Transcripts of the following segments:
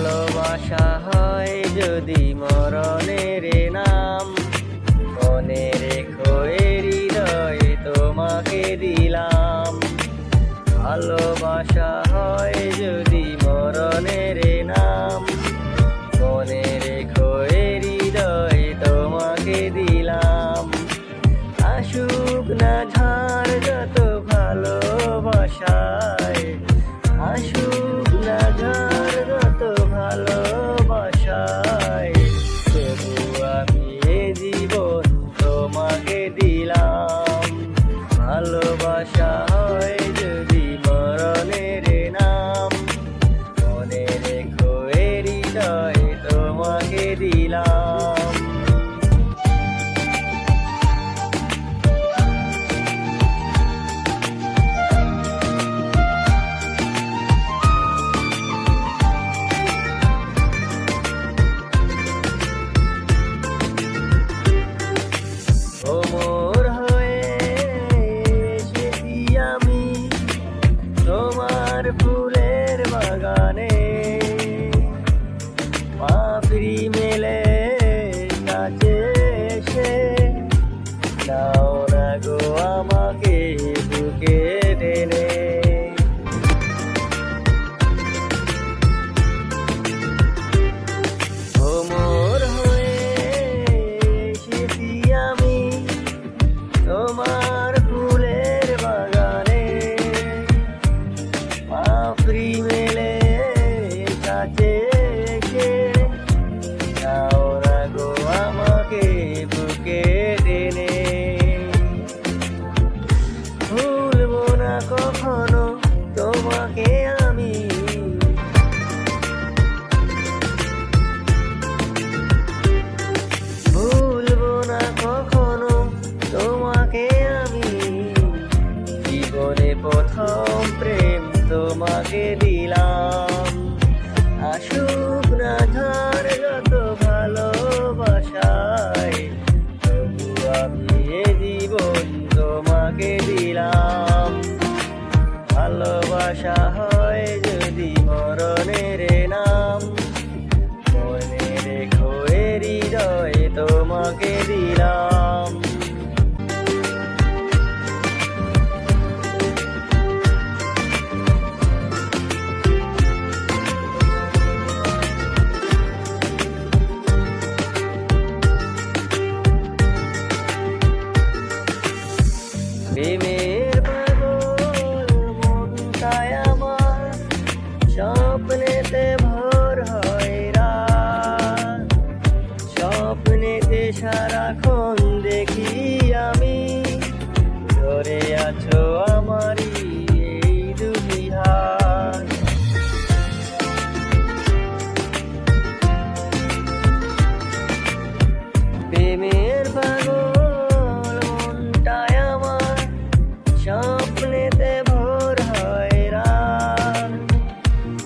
ভালোবাসা হয় যদি মরণের নাম। মনে রেখো হৃদয়ে তোমাকে দিলাম। ভালোবাসা দাও না গো আমাকে বুকে টেনে। ভোমর হয়ে এসেছি আমি তোমার ফুলের বাগানে। পাপড়ি মেলে কাছে তোমাকে আমি। ভুলবো না কখনো তোমাকে আমি। জীবনে প্রথম প্রেম তোমাকে দিলাম। আসুক না ঝড় যত ভালোবাসা সারাক্ষণ দেখি আমি। ধরে আছো আমারই এই দুটি হাত প্রেমের পাগল মনটায় আমার স্বপ্নেতে ভোর হয় রাত।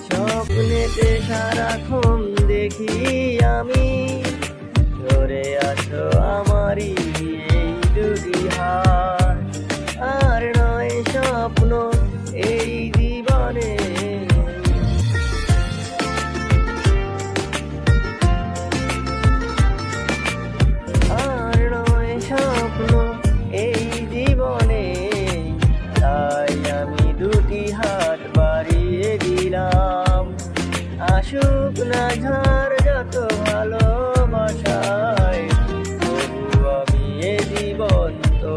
স্বপ্নেতে সারাক্ষণ দেখি আমি। ধরে আছো আমারই এই দুটি হাত আর নয় স্বপ্ন এই জীবনে। আর নয় স্বপ্ন এই জীবনে। তাই আমি দুটি হাত বাড়িয়ে দিলাম। আসুক না ঝড়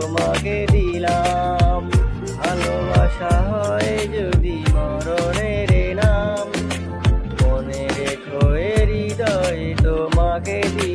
তোমাকে দিলাম। ভালোবাসা হয় যদি মরণের নাম। মনে রেখো হৃদয় তোমাকে দিলাম।